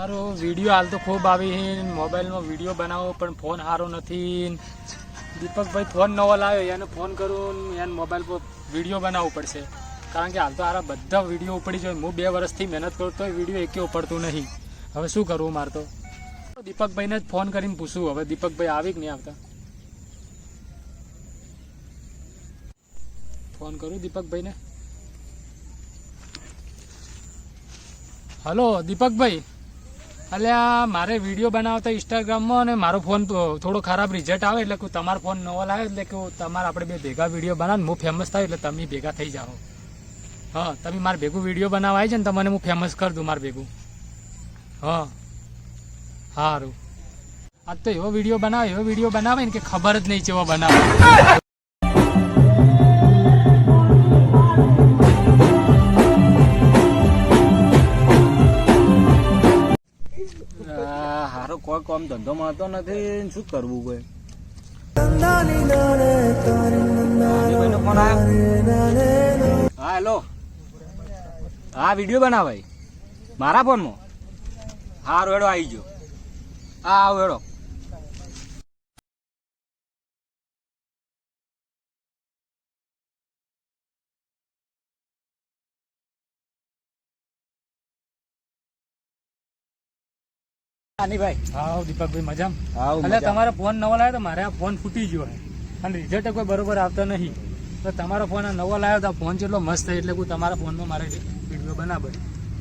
સારું વીડિયો હાલ તો ખૂબ આવી છે. મોબાઈલમાં વીડિયો બનાવો, પણ ફોન સારો નથી. દીપકભાઈ ફોન નવો લાવ્યો, એને ફોન કરું, એને મોબાઈલ પર વીડિયો બનાવવું પડશે. કારણ કે હાલ તો આરા બધા વીડિયો ઉપડી જાય. હું બે વર્ષથી મહેનત કરું તો વીડિયો એકે ઉપડતું નહીં. હવે શું કરવું મારે તો? દીપકભાઈને જ ફોન કરીને પૂછું. હવે દીપકભાઈ આવી કે નહીં આવતા? ફોન કરું દીપકભાઈને? હલો, દીપકભાઈ. અલ્યા મારે વીડિયો બનાવતા ઇન્સ્ટાગ્રામમાં અને મારો ફોન થોડો ખરાબ રિઝલ્ટ આવે એટલે કે તમારો ફોન નવો લાવે એટલે કે તમારે આપણે બે ભેગા વીડિયો બનાવ હું ફેમસ થાય એટલે તમે ભેગા થઈ જાઓ. હા, તમે મારે ભેગું વીડિયો બનાવવા આવી છે ને તમને હું ફેમસ કરી દઉં મારે ભેગું. હા સારું આ તો એવો વીડિયો બનાવે, એવો વીડિયો બનાવે ને કે ખબર જ નહીં કેવો બનાવે. કોઈ કામ ધંધો મળતો નથી શું કરવું કોઈ? હા, હેલો. હા, વીડિયો બનાવાય. મારા ફોનમાં? હા હેડો આવી ગયો. હા, આવો હેડો ભાઈ હા દીપકભાઈ મજામાં? હા એટલે તમારો ફોન નવો લાવ્યો તો મારે આ ફોન ફૂટી ગયો અને રિઝલ્ટ કોઈ બરોબર આવતો નહીં. તો તમારો ફોન નવો લાવ્યો તો ફોન જેટલો મસ્ત એટલે હું તમારા ફોનમાં મારે વીડિયો બનાવે.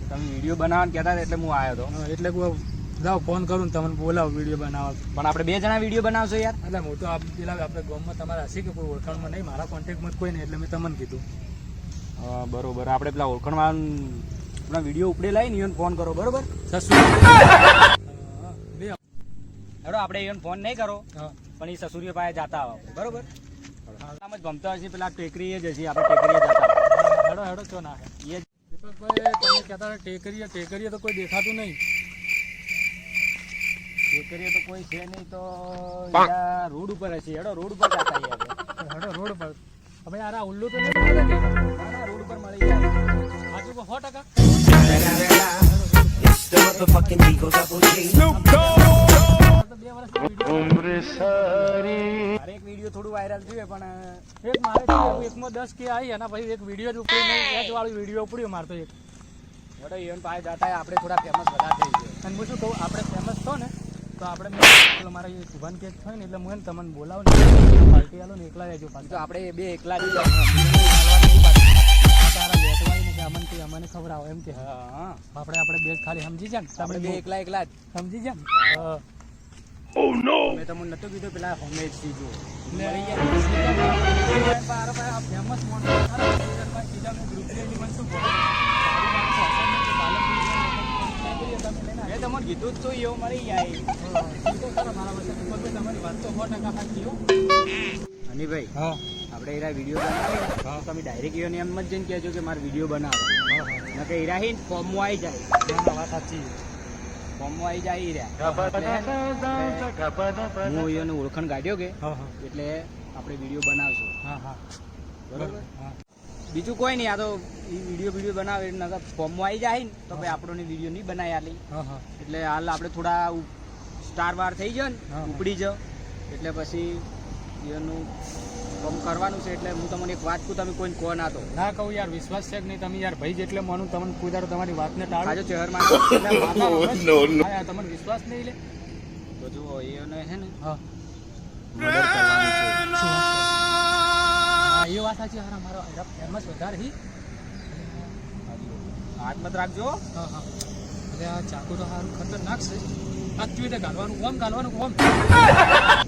તમે વીડિયો બનાવવાનું કહેતા હતા એટલે હું આવ્યો હતો એટલે હું જાઓ ફોન કરું તમને બોલાવો વીડિયો બનાવવા. પણ આપણે બે જણા વીડિયો બનાવશો યાર. એટલે હું તો આપ પેલા આપણે ગામમાં તમારા હશે કે કોઈ ઓળખાણમાં નહીં? મારા કોન્ટેક્ટમાં કોઈ નહીં એટલે મેં તમને કીધું. બરોબર. આપણે પેલા ઓળખણવાળા વીડિયો ઉપડે લાવી ને ફોન કરો બરોબર? સસુ હેડો આપણે એને ફોન નહીં કરો. પણ એ સસુરીઓ પાસે જતા આવો. બરોબર? આમ જ ભમતા હશે પેલા ટેકરી જ હશે આપણે ટેકરીએ જતા હેડો હેડો છો ના. એ જ. દીપકભાઈ તમે કહેતા હતા ટેકરીએ ટેકરીએ તો કોઈ દેખાતું નહીં. ટેકરીએ તો કોઈ છે નહીં તો રોડ ઉપર હશે. હેડો રોડ ઉપર જતા હેડો રોડ પર હવે યાર આ ઉલ્લુ તો નહીં રોડ ઉપર મળી જાય. આજુ સો ટકા. The motherfucking Eagle Double G. તો થોડું વાયરલ થયું પણ એક મારે એકમાં દસ કે આવી એના પછી એક વીડિયો જ ઉપડી એચ વાળું વીડિયો ઉપડ્યો મારતો એક. હેડો ઇવન પાસે જતા આપણે થોડા ફેમસ બધા થઈ ગયા. અને હું શું કહું આપણે ફેમસ થો ને તો આપણે પેલો મારા શુભાન કેક થાય ને એટલે હું તમને બોલાવું ને પાર્ટી આલો ને એકલા રહેજો પાછું. આપણે બે એકલા જ તારા ને અમને કે અમને ખબર આવે એમ કે. હા આપણે આપણે બે ખાલી સમજી જાય આપણે બે એકલા એકલા જ. સમજી જાય ને no! મેં તમને નતું કીધું પેલા હોમે જ સીધું સીધા મેં તમને કીધું જ તો એવું મળી જાય તમારી વાત તો સો ટકા સાચી હનીભાઈ હા. આપણે એરા વીડિયો બનાવીએ. તમે ડાયરેક્ટ એને એમ જ જઈને કહેજો કે મારે વીડિયો બનાવો નકે હીરા હી ફોર્મમાં આવી જાય. વાત સાચી ફોર્મમાં આવી જાય હું એને ઓળખણ કાઢ્યો કે એટલે આપણે વીડિયો બનાવશું. બરોબર? બીજું કોઈ નહીં આ તો વીડિયો વીડિયો બનાવે એટલે ફોર્મમાં આવી જાય ને તો ભાઈ આપણને વીડિયો નહીં બનાવી આલી એટલે હાલ આપણે થોડા સ્ટાર વાર થઈ જાય ને ઉપડી જાવ એટલે પછી એનું કરવાનું છે એટલે હું તમને એક વાત કહું તમે કોઈને કહો ના તો. ના કહું યાર વિશ્વાસ છે કે નહીં તમે યાર ભાઈ જેટલે માનું તમને કોઈ દાડો તમારી વાતને ટાળો. આજે હા યાર, તમને વિશ્વાસ નહીં લે? તો જુઓ એને હે ને? હા. એ વાત સાચી. હારા મારો ફેમસ વધારે હી. હાથ મત રાખજો હા. હા એટલે આ ચાકુ તો સારું ખતરનાક છે. કેવી રીતે ગાલવાનું ઓમ ગાલવાનું ઓમ.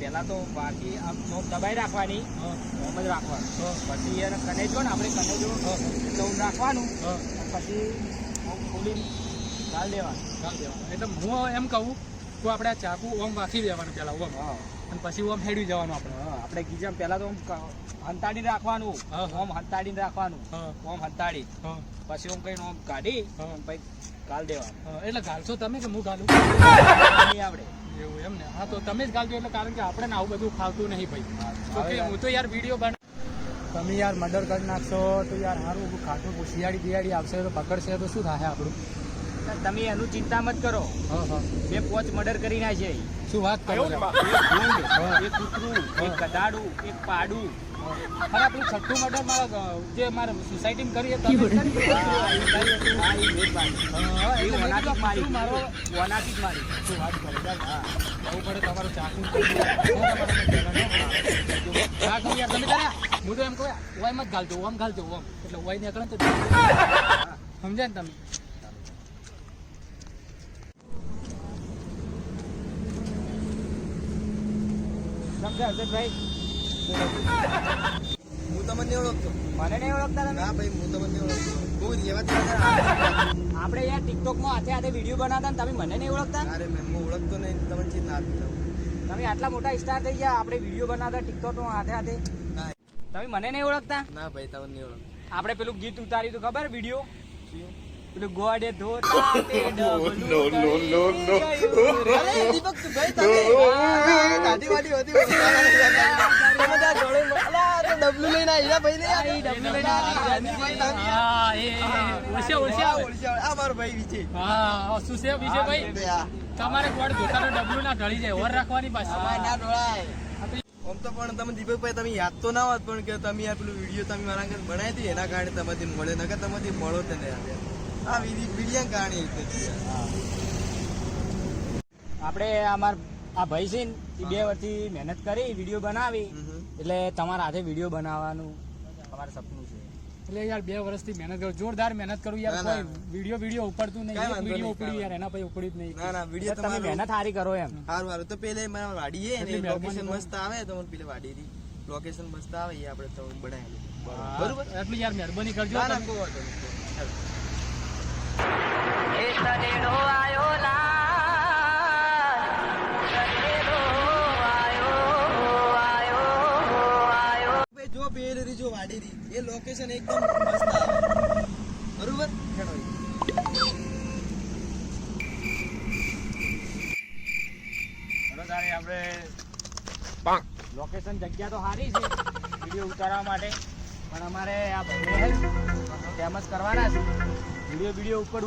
પહેલા તો બાકી આમ ચોપ દબાઈ રાખવાની ઓમ જ રાખવાનું. પછી એને કનેજો ને આપણે કનેજો એટલે રાખવાનું પછી ઓમ ખોલીને ગાળ દેવાનું. ગાલ દેવાનું. એટલે હું એમ કહું તો આપણે આ ચાકુ ઓમ વાંચી દેવાનું પહેલાં ઓમ. હા. અને પછી ઓમ હેડી જવાનું આપણે. આપણે ગીજામ પહેલા તો હંતાડીને રાખવાનું. ઓમ હંતાડીને રાખવાનું. ઓમ હંતાડી. પછી ઓમ કઈ ઓમ કાઢી પછી ગાલ દેવાનું. એટલે ગાલશો તમે કે હું ગાલું? આવડે. એવું એમ ને? હા તો તમે જ ગાલજો એટલે કારણ કે આપણે ને આવું બધું ફાવતું નહીં ભાઈ. હું તો યાર. વીડિયો બના તમે યાર મર્ડર કરી નાખશો તો યાર સારું ખાટું શિયાળી બિયાળી આવશે તો પકડશે તો શું થાય આપણું? તમે એનું ચિંતા મત કરો. હા હા. પોચ મર્ડર કરી નાખે શું વાત કરો છો? એક કૂતરું એક કદાડું એક પાડું. અરે પેલું છઠ્ઠું મર્ડર મારા જે મારા સોસાયટીમાં કરી જ જ મારી. જ મારી. ઓનાથી જ મારી. શું વાત કરો યાર? હા. પડે તમારું ચાકુ. ચાકુ. યાર તમે કર્યા હું તો એમ કહું ઓય મત ઘાલજો ઓમ ઘાલજો ઓમ. એટલે ઓય નીકળે તો સમજ્યા ને તમે? સમજ્યા હર્ષદભાઈ? હું તમને નહીં ઓળખતો. મને નહીં ઓળખતા તમે? ના ભાઈ હું તમને નહીં ઓળખતો. બહુ રેવા આપણે યાર ટિકટોકમાં હાથે હાથે વીડિયો બનાવતા ને તમે મને નહીં ઓળખતા? અરે મેં હું ઓળખતો નહીં તમને ચીજ ના તમે આટલા મોટા સ્ટાર થઈ ગયા આપણે વીડિયો બનાવતા ટિકટોકમાં હાથે હાથે? તમે મને નહીં ઓળખતા? ના ભાઈ તમને નહીં ઓળખતા. આપણે પેલું ગીત ઉતાર્યું હતું ખબર? વીડિયો? પેલું ગોડે ધોતા તે ડબલું કરી ગયું. અરે દીપક તું ભાઈ તમે વાડી હતી તમે જોડે અલા, તો ડબલું લઈને આવ્યા ભાઈ ને આ ડબલું લઈને આવ્યા. એ ઓળશે ઓળશે આ આ મારો ભાઈ વિજય હા શું છે વિજય ભાઈ તમારે ગોળ ધોતાનું ડબલું ના ઢળી જાય ઓર રાખવાની ના. આમ તો પણ તમે દીપકભાઈ તમે યાદ તો ના હોત પણ કે તમે આ પેલું વીડિયો તમે મારા આગળ બનાવી હતી એના કારણે તમારી મળે નકર તમારી મળો તને યાર આ વીડિયો. આપણે અમાર આ ભાઈ છે ને એ બે વર્ષથી મહેનત કરી વીડિયો બનાવી. એટલે તમારા હાથે વીડિયો બનાવવાનું અમારું સપનું છે. એટલે યાર બે વર્ષથી મહેનત કરું જોરદાર મહેનત કરું યાર. કોઈ વીડિયો વીડિયો ઉપડતું નહીં. એક વીડિયો ઉપડી યાર એના પછી ઉપડી જ નહીં. ના ના વીડિયો તમે મહેનત સારી કરો એમ. સારું સારું તો પેલે મારા વાડી હે ને લોકેશન મસ્ત આવે તો મને પેલે વાડી ની લોકેશન મસ્ત આવે એ આપણે તો બનાવેલું બરોબર. એટલું યાર મહેરબાની કરજો ના ના તમે. કોઈ વાંધો નહીં ચાલો. ભાઈ જો પેલી જો વાડી રી એ લોકેશન એકદમ મસ્ત આવે. બરોબર? ઈ. આપણે લોકેશન જગ્યા તો સારી છે વીડિયો ઉતારવા માટે. પણ અમારે આ ફેમસ કરવાના છે. વીડિયો વીડિયો ઉપર.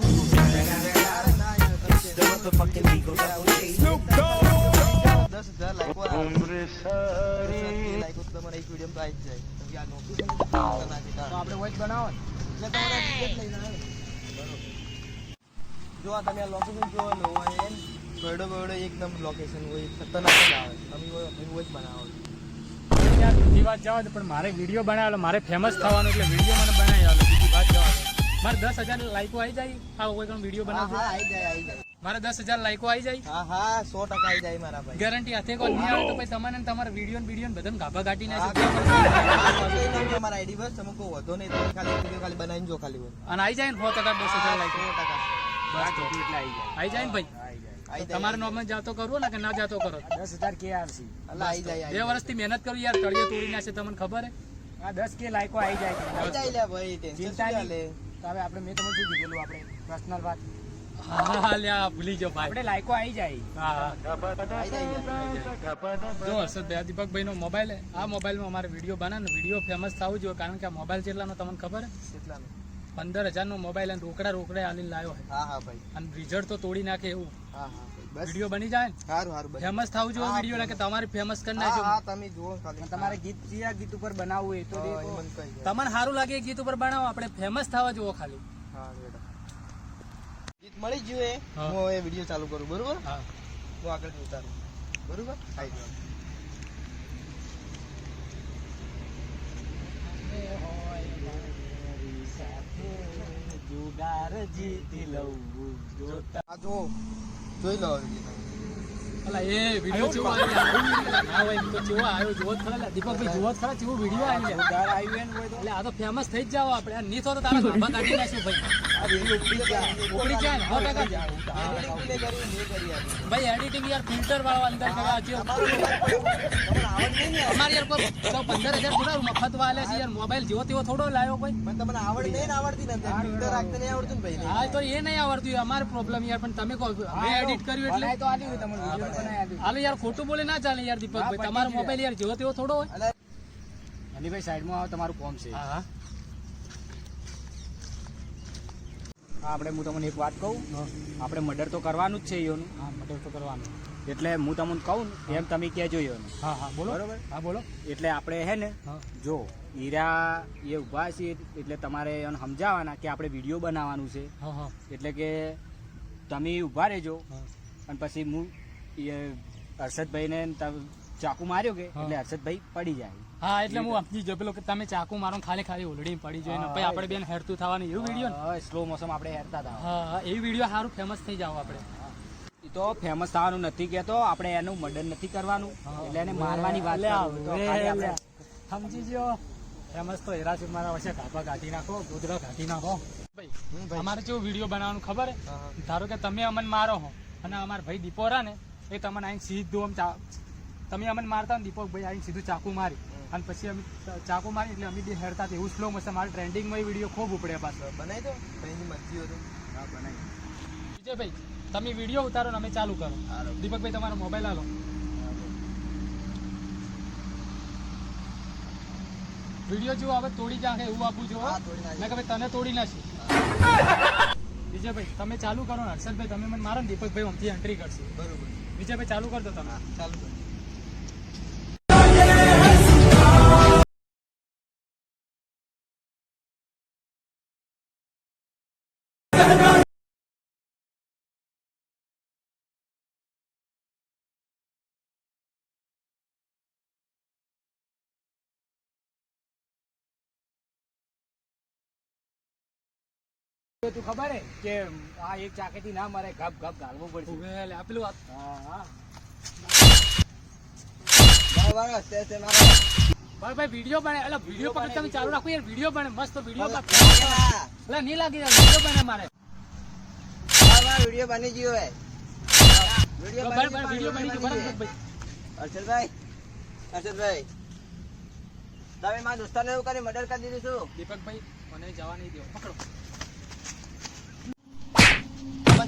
દસ હજાર લાઈકો આવે. દસ હજાર લાઈકો તો એક વીડિયો પ્રાઇઝ જાય તો આપણે વોચ તમારે. જો આ તમે લોકેશન જો ને એમ બરડો બરડો એકદમ લોકેશન હોય ખતરનાક આવે તમે એવું બનાવો બીજી વાત જવા પણ મારે વીડિયો બનાવેલો મારે ફેમસ થવાનું એટલે વીડિયો મને બનાવી આવેલો બીજી વાત જવા મારે દસ હજાર લાઈકો આવી જાય? આ કોઈ પણ વીડિયો હા આવી જાય આવી જાય. મારા દસ હજાર લાઈકો આવી જાય? હા હા સો ટકા આવી જાય મારા ભાઈ. ગેરંટી હાથે કોઈ નહીં આવે તો પછી તમારે તમારા વીડિયો ને વીડિયો બધાને ગાભા કાઢી નાખે. તમારા આઈડી પર તમે કોઈ વધો નહીં. તમે ખાલી વીડિયો ખાલી બનાવીને જો ખાલી હોય. અને આવી જાય ને સો ટકા દસ હજાર સો ટકા. તો આવી જાય. ને ભાઈ? તમારે નોર્મલ જાતો કરવો ને કે ના જાતો કરો? દસ હજાર કે આવશે અલા, આવી જાય આવી બે વર્ષથી મહેનત કરું યાર તળિયે તોડી નાખશે તમને ખબર હે? આ દસ કે લાયકો આવી જાય. ચિંતા નહીં. તો હવે આપણે મેં તમને શું કીધેલું આપણે પર્સનલ વાત. હા હા લ્યા ભૂલી જાઓ ભાઈ. આપણે લાયકો આવી જાય. હા હા. આવી જાય યાર. જો હર્ષદભાઈ દીપકભાઈ નો મોબાઈલ આ મોબાઈલમાં અમારે વીડિયો બનાવે વીડિયો ફેમસ થવું જોઈએ કારણ કે આ મોબાઈલ જેટલાનો તમને ખબર કેટલાનું? પંદર હજારનો મોબાઈલ અને રોકડા રોકડા લાવ્યો હા. હા ભાઈ. અને રિઝલ્ટ તો તોડી નાખે એવું. હા હા. વીડિયો બની જાય સારું સારું ફેમસ થવું જોઈએ વીડિયો ને કે તમારે ફેમસ કરી નાખજો. હા તમે જુઓ તમારે ગીત કયા ગીત ઉપર બનાવવું એ તો. તમને સારું લાગે ગીત ઉપર બનાવો આપણે ફેમસ થવા જુઓ ખાલી. હા, ગીત મળી જ ગયું એ હું એ વીડિયો ચાલુ કરું બરોબર? હા. હું આગળ ઉતારું. બરોબર? આવી જાઓ. જુગાર જીતી લઉં જોતા આ જુઓ જોઈ લો હવે ગીત. અલા એ વિડિયો જોવા આવ્યો. ના હોય એમ તો જોવા આવ્યો. જોવો ખરા લા. દીપકભાઈ જોવો ખરા કેવો વીડિયો આવ્યો લે. આવ્યો આવ્યું હોય તો. એટલે આ તો ફેમસ થઈ જ જાવ આપણે. આ નહીં તો તારા ગાભા કાઢી નાખશું ભાઈ. આ વીડિયો ઉપડી જાય. ઉપડી જાય ને. સો ટકા Editing કરી? મેં કરી ભાઈ એડિટિંગ યાર ફિલ્ટર વાળો અંદર કરવા છે? અમારે યાર કોઈ તો પંદર હજાર થોડા મફત વાલે છે યાર. મોબાઈલ જેવો તેવો થોડો લાવ્યો કોઈ. પણ તમને આવડ નહીં આવડતી નથી ફિલ્ટર રાખતા નહીં આવડતું ને ભાઈ. હા તો એ નહીં આવડતું. અમારે પ્રોબ્લેમ યાર. પણ તમે કહો મેં એડિટ કર્યું એટલે? તો આલી હોય તમને હાલો યાર ખોટું બોલે ના ચાલે યાર દીપકભાઈ. તમારો મોબાઈલ યાર જેવો તેવો થોડો હોય. અનિભાઈ સાઈડમાં આવો તમારું કોમ છે. હા આપણે હું તમને એક વાત કહું? આપણે મર્ડર તો કરવાનું જ છે યોનું હા મર્ડર તો કરવાનું. એટલે હું તમને કહું એમ તમે કહેજો ઈયોનું. હા હા બોલો. બરોબર. હા બોલો. એટલે આપણે હે ને જો હીરા એ ઊભા છે એટલે તમારે એને સમજાવવાના કે આપણે વીડિયો બનાવવાનું છે. એટલે કે તમે ઊભા રહેજો. અને પછી હું એ હર્ષદભાઈને ચાકુ માર્યો કે એટલે હર્ષદભાઈ પડી જાય. હા એટલે હું સમજી ગયો પેલો કે તમે ચાકુ મારો ખાલી ખાલી ઓલડી પડી જાય પછી આપણે બેન હેરતું થવાનું એવું વીડિયો સ્લો મોસમ આપણે હેરતા હતા. હા એ વીડિયો સારું ફેમસ થઈ જાવ આપણે. તો ફેમસ થવાનું નથી કેતો આપણે એનું મર્ડર નથી કરવાનું એટલે એને મારવાની વાત. સમજી ગયો ફેમસ તો હેરાસી મારા વચ્ચે કાપા કાઢી નાખો ગોધરા કાઢી નાખો. અમારે કેવું વીડિયો બનાવવાનું ખબર. ધારો કે તમે અમને મારો હો અને અમારા ભાઈ દીપોરા ને એ તમને અહીં સીધું આમ ચા- તમે અમને મારતા ને દીપક ભાઈ અહીં સીધું ચાકુ મારી. અને પછી અમે ચાકુ મારી એટલે અમે બી હેરતા હતા. એવું સ્લો મસ્ત મારા ટ્રેન્ડિંગમાં એ વીડિયો ખૂબ ઉપડે પાછો બનાવી દો. ભાઈની મરજી હોય તો. હા, બનાવી. વિજયભાઈ તમે વીડિયો ઉતારો ને અમે ચાલુ કરો. દીપકભાઈ તમારો મોબાઈલ આલો વીડિયો જો હવે તોડી જાખે એવું આપવું જો મેં કે ભાઈ તને તોડી નાખી વિજયભાઈ તમે ચાલુ કરો ને હર્ષદભાઈ તમે મને મારો ને દીપકભાઈ અમથી એન્ટ્રી કરશે. બરોબર. વિજયભાઈ ચાલુ કરી દો તમે. ચાલુ કરો તો ખબર હે કે આ એક ચાકેથી ના મારે ગપ ગપ ગાળવું પડશે. ઉભે લે, આ પેલું હા. ભાઈ ભાઈ વીડિયો બને. એટલે વીડિયો પકડ તમે ચાલુ રાખો યાર વીડિયો બને. મસ્ત વીડિયો હવે બને. લાગે ના. એટલે નહીં લાગી જાય વીડિયો બને મારે. વીડિયો બની ગયો હે. વીડિયો બની ગયો, હર્ષદભાઈ હર્ષદભાઈ. તમે મારા દોસ્તારને એવું કરી મર્ડર કરી દીધું છું દીપકભાઈ મને જવા નહીં દો. પકડો.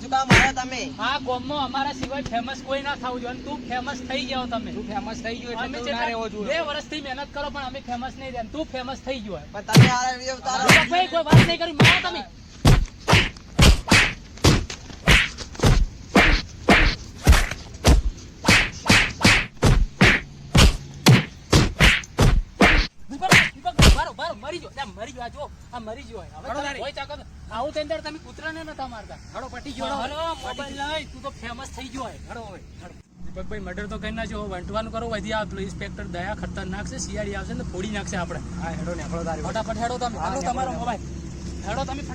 શું કામ માર્યા તમે. આ ગોમમાં અમારા સિવાય ફેમસ કોઈ ના થવું જોઈએ. તું ફેમસ થઈ ગયો તમે. તું ફેમસ થઈ ગયો એટલે તું ના રહેવો જેટલા- બે વર્ષથી મહેનત કરો પણ અમે ફેમસ નહીં રહ્યા. તું ફેમસ થઈ ગયો પણ તમે આ વીડિયો કોઈ વાત નહીં કરી. મારો તમે દીપકભાઈ, દીપકભાઈ, મારો, જો ત્યાં મરી જો આ જો, આ મરી જો હવે તમે કોઈ ચાકર આવું તે અંદર તમે કૂતરાને નતા મારતા. હડો પટી ગયો હળો, મોબાઈલ લઈ, તું તો ફેમસ થઈ ગયો હે. હડો હવે, દીપકભાઈ મર્ડર તો કરી નાખ્યો વંટવાનું કરો વધી આ પોલીસ ઇન્સ્પેક્ટર દયા ખતરનાક છે. શિયાળી આવશે ને ફોડી નાખશે આપણે. હા હેડો ને હળો તારી ફટાફટ હેડો તમે. હેડો તમારો મોબાઈલ હેડો તમે ફટાફટ.